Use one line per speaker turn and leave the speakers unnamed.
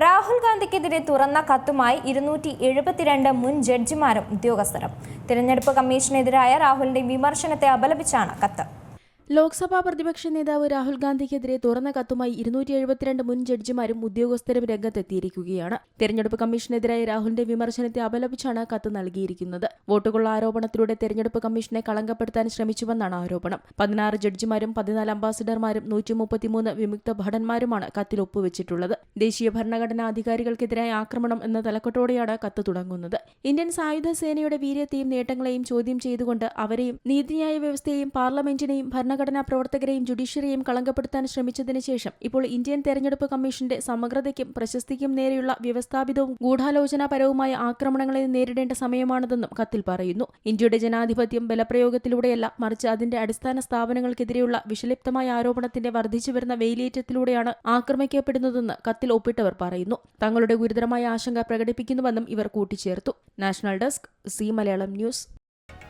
രാഹുൽ ഗാന്ധിക്കെതിരെ തുറന്ന കത്തുമായി ഇരുന്നൂറ്റി എഴുപത്തിരണ്ട് മുൻ ജഡ്ജിമാരും ഉദ്യോഗസ്ഥരും. തിരഞ്ഞെടുപ്പ് കമ്മീഷനെതിരായ രാഹുലിന്റെ വിമർശനത്തെ അപലപിച്ചാണ് കത്ത്.
ലോക്സഭാ പ്രതിപക്ഷ നേതാവ് രാഹുൽ ഗാന്ധിക്കെതിരെ തുറന്ന കത്തുമായി ഇരുന്നൂറ്റി എഴുപത്തിരണ്ട് മുൻ ജഡ്ജിമാരും ഉദ്യോഗസ്ഥരും രംഗത്തെത്തിയിരിക്കുകയാണ്. തെരഞ്ഞെടുപ്പ് കമ്മീഷനെതിരായ രാഹുലിന്റെ വിമർശനത്തെ അപലപിച്ചാണ് കത്ത് നൽകിയിരിക്കുന്നത്. വോട്ടുകൊള്ള ആരോപണത്തിലൂടെ തെരഞ്ഞെടുപ്പ് കമ്മീഷനെ കളങ്കപ്പെടുത്താൻ ശ്രമിച്ചുവെന്നാണ് ആരോപണം. പതിനാറ് ജഡ്ജിമാരും പതിനാല് അംബാസിഡർമാരും നൂറ്റി മുപ്പത്തിമൂന്ന് വിമുക്ത ഭടന്മാരുമാണ് കത്തിൽ ഒപ്പുവെച്ചിട്ടുള്ളത്. ദേശീയ ഭരണഘടനാ അധികാരികൾക്കെതിരായ ആക്രമണം എന്ന തലക്കെട്ടോടെയാണ് കത്ത് തുടങ്ങുന്നത്. ഇന്ത്യൻ സായുധ സേനയുടെ വീര്യത്തെയും നേട്ടങ്ങളെയും ചോദ്യം ചെയ്തുകൊണ്ട് അവരെയും നീതിന്യായ വ്യവസ്ഥയെയും പാർലമെന്റിനെയും ഭരണഘടനാ പ്രവർത്തകരെയും ജുഡീഷ്യറിയെയും കളങ്കപ്പെടുത്താൻ ശ്രമിച്ചതിന് ശേഷം ഇപ്പോൾ ഇന്ത്യൻ തെരഞ്ഞെടുപ്പ് കമ്മീഷന്റെ സമഗ്രതയ്ക്കും പ്രശസ്തിക്കും നേരെയുള്ള വ്യവസ്ഥാപിതവും ഗൂഢാലോചനാപരവുമായ ആക്രമണങ്ങളെ നേരിടേണ്ട സമയമാണിതെന്നും കത്തിൽ പറയുന്നു. ഇന്ത്യയുടെ ജനാധിപത്യം ബലപ്രയോഗത്തിലൂടെയല്ല മറിച്ച് അതിന്റെ അടിസ്ഥാന സ്ഥാപനങ്ങൾക്കെതിരെയുള്ള വിഷലിപ്തമായ ആരോപണത്തിന്റെ വർദ്ധിച്ചുവരുന്ന വെയിലേറ്റത്തിലൂടെയാണ് ആക്രമിക്കപ്പെടുന്നതെന്ന് കത്തിൽ ഒപ്പിട്ടവർ പറയുന്നു. തങ്ങളുടെ ഗുരുതരമായ ആശങ്ക പ്രകടിപ്പിക്കുന്നുവെന്നും ഇവർ കൂട്ടിച്ചേർത്തു. National desk C Malayalam news.